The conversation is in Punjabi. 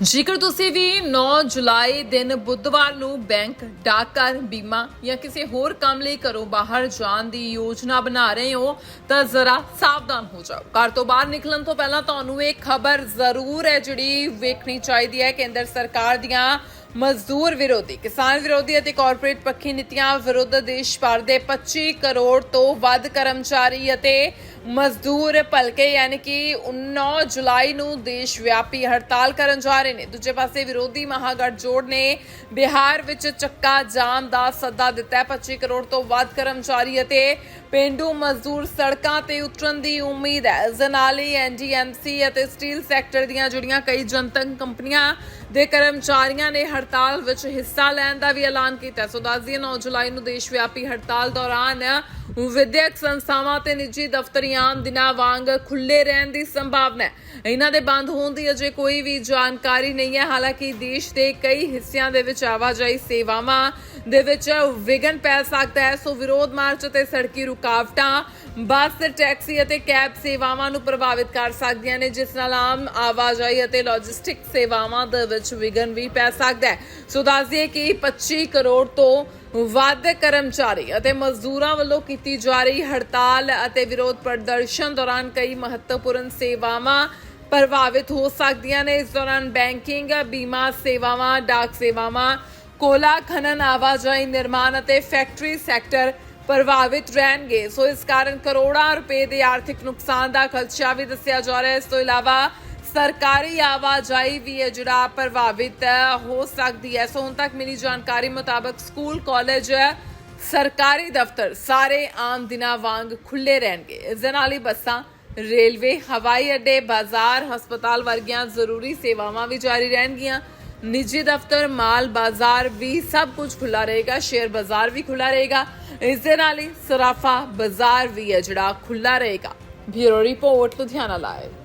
ਜੇਕਰ ਤੁਸੀਂ ਵੀ 9 ਜੁਲਾਈ ਦਿਨ ਬੁੱਧਵਾਰ ਨੂੰ ਬੈਂਕ, ਡਾਕਘਰ, ਬੀਮਾ ਜਾਂ ਕਿਸੇ ਹੋਰ ਕੰਮ ਲਈ ਘਰੋਂ ਬਾਹਰ ਜਾਣ ਦੀ ਯੋਜਨਾ ਬਣਾ ਰਹੇ ਹੋ, ਤਾਂ ਜ਼ਰਾ ਸਾਵਧਾਨ ਹੋ ਜਾਓ। ਘਰ ਤੋਂ ਬਾਹਰ ਨਿਕਲਣ ਤੋਂ ਪਹਿਲਾਂ ਤੁਹਾਨੂੰ ਇਹ ਖਬਰ ਜ਼ਰੂਰ ਹੈ ਜਿਹੜੀ ਵੇਖਣੀ ਚਾਹੀਦੀ ਹੈ। ਕੇਂਦਰ ਸਰਕਾਰ ਦੀਆਂ ਮਜ਼ਦੂਰ ਵਿਰੋਧੀ, ਕਿਸਾਨ ਵਿਰੋਧੀ ਅਤੇ ਕਾਰਪੋਰੇਟ ਪੱਖੀ ਨੀਤੀਆਂ ਵਿਰੁੱਧ ਦੇਸ਼ ਭਰ ਦੇ 25 ਕਰੋੜ ਤੋਂ ਵੱਧ ਕਰਮਚਾਰੀ ਅਤੇ ਮਜ਼ਦੂਰ ਭਲਕੇ ਯਾਨੀ ਕਿ 9 ਜੁਲਾਈ ਨੂੰ ਦੇਸ਼ ਵਿਆਪੀ ਹੜਤਾਲ ਕਰਨ ਜਾ ਰਹੇ ਨੇ। ਦੂਜੇ ਪਾਸੇ ਵਿਰੋਧੀ ਮਹਾਗਠਜੋੜ ਨੇ ਬਿਹਾਰ ਵਿੱਚ ਚੱਕਾ ਜਾਮ ਦਾ ਸੱਦਾ ਦਿੱਤਾ ਹੈ। 25 ਕਰੋੜ ਤੋਂ ਵੱਧ ਕਰਮਚਾਰੀ ਅਤੇ ਪਿੰਡੂ ਮਜ਼ਦੂਰ ਸੜਕਾਂ ਤੇ ਉਤਰਨ ਦੀ ਉਮੀਦ ਹੈ। ਇਸ ਦੇ ਨਾਲ ਹੀ ਐਨਡੀਐਮਸੀ ਅਤੇ ਸਟੀਲ ਸੈਕਟਰ ਦੀਆਂ ਜੁੜੀਆਂ ਕਈ ਜਨਤਕ ਕੰਪਨੀਆਂ ਦੇ ਕਰਮਚਾਰੀਆਂ ਨੇ ਹੜਤਾਲ ਵਿੱਚ ਹਿੱਸਾ ਲੈਣ ਦਾ ਵੀ ਐਲਾਨ ਕੀਤਾ। ਸੋ ਦੱਸ ਦਈਏ 9 ਜੁਲਾਈ ਨੂੰ ਦੇਸ਼ ਵਿਆਪੀ ਹੜਤਾਲ ਦੌਰਾਨ ਵਿਦਿਅਕ ਸੰਸਥਾਵਾਂ ਤੇ ਨਿੱਜੀ ਦਫ਼ਤਰੀ ਦਿਨਾਂ ਵਾਂਗ ਖੁੱਲੇ ਰਹਿਣ ਦੀ ਸੰਭਾਵਨਾ ਹੈ। ਇਹਨਾਂ ਦੇ ਬੰਦ ਹੋਣ ਦੀ ਅਜੇ ਕੋਈ ਵੀ ਜਾਣਕਾਰੀ ਨਹੀਂ ਹੈ। ਹਾਲਾਂਕਿ ਦੇਸ਼ ਦੇ ਕਈ ਹਿੱਸਿਆਂ ਦੇ ਵਿੱਚ ਆਵਾਜਾਈ ਸੇਵਾਵਾਂ ਦੇ ਵਿੱਚ ਵਿਘਨ ਪੈ ਸਕਦਾ ਹੈ। ਸੋ ਵਿਰੋਧ ਮਾਰਚ ਅਤੇ ਸੜਕੀ ਰੁਕਾਵਟਾਂ, ਬੱਸ, ਟੈਕਸੀ ਅਤੇ ਕੈਬ ਸੇਵਾਵਾਂ ਨੂੰ ਪ੍ਰਭਾਵਿਤ ਕਰ ਸਕਦੀਆਂ ਨੇ, ਜਿਸ ਨਾਲ ਆਮ ਆਵਾਜਾਈ ਅਤੇ ਲੌਜਿਸਟਿਕ ਸੇਵਾਵਾਂ ਦੇ ਵਿੱਚ ਵਿਘਨ ਵੀ ਪੈ ਸਕਦਾ ਹੈ। ਸੋ ਦੱਸ ਦਈਏ ਕਿ 25 ਕਰੋੜ ਤੋਂ ਵੱਧ ਕਰਮਚਾਰੀ ਅਤੇ ਮਜ਼ਦੂਰਾਂ ਵੱਲੋਂ ਕੀਤੀ ਜਾ ਰਹੀ ਹੜਤਾਲ ਅਤੇ ਵਿਰੋਧ ਪ੍ਰਦਰਸ਼ਨ ਦੌਰਾਨ ਕਈ ਮਹੱਤਵਪੂਰਨ ਸੇਵਾਵਾਂ ਪ੍ਰਭਾਵਿਤ ਹੋ ਸਕਦੀਆਂ ਨੇ। ਇਸ ਦੌਰਾਨ ਬੈਂਕਿੰਗ, ਬੀਮਾ ਸੇਵਾਵਾਂ, ਡਾਕ ਸੇਵਾਵਾਂ, ਕੋਲਾ, ਖਨਨ, ਆਵਾਜਾਈ ਨਿਰਮਾਣ ਅਤੇ ਫੈਕਟਰੀ ਸੈਕਟਰ ਪ੍ਰਭਾਵਿਤ ਰਹਿਣਗੇ। ਸੋ ਇਸ ਕਾਰਨ ਕਰੋੜਾਂ ਰੁਪਏ ਦੇ ਆਰਥਿਕ ਨੁਕਸਾਨ ਦਾ ਖਦਸ਼ਾ ਵੀ ਦੱਸਿਆ ਜਾ ਰਿਹਾ ਹੈ। ਇਸ ਤੋਂ ਇਲਾਵਾ ਸਰਕਾਰੀ ਆਵਾਜਾਈ ਵੀ ਹੈ ਜਿਹੜਾ ਪ੍ਰਭਾਵਿਤ ਹੋ ਸਕਦੀ ਹੈ। ਸੋ ਹੁਣ ਤੱਕ ਮਿਲੀ ਜਾਣਕਾਰੀ ਮੁਤਾਬਕ ਸਕੂਲ, ਕਾਲਜ, ਸਰਕਾਰੀ ਦਫ਼ਤਰ ਸਾਰੇ ਆਮ ਦਿਨਾਂ ਵਾਂਗ ਖੁੱਲੇ ਰਹਿਣਗੇ। ਇਸ ਦੇ ਨਾਲ ਹੀ ਬੱਸਾਂ, ਰੇਲਵੇ, ਹਵਾਈ ਅੱਡੇ, ਬਾਜ਼ਾਰ, ਹਸਪਤਾਲ ਵਰਗੀਆਂ ਜ਼ਰੂਰੀ ਸੇਵਾਵਾਂ ਵੀ ਜਾਰੀ ਰਹਿਣਗੀਆਂ। ਨਿੱਜੀ ਦਫ਼ਤਰ, ਮਾਲ ਬਾਜ਼ਾਰ ਵੀ ਸਭ ਕੁਝ ਖੁੱਲਾ ਰਹੇਗਾ, ਸ਼ੇਅਰ ਬਾਜ਼ਾਰ ਵੀ ਖੁੱਲਾ ਰਹੇਗਾ। ਇਸ ਦੇ ਨਾਲ ਹੀ ਸਰਾਫਾ ਬਾਜ਼ਾਰ ਵੀ ਹੈ ਜਿਹੜਾ ਖੁੱਲਾ ਰਹੇਗਾ। Bureau report, Ludhiana live.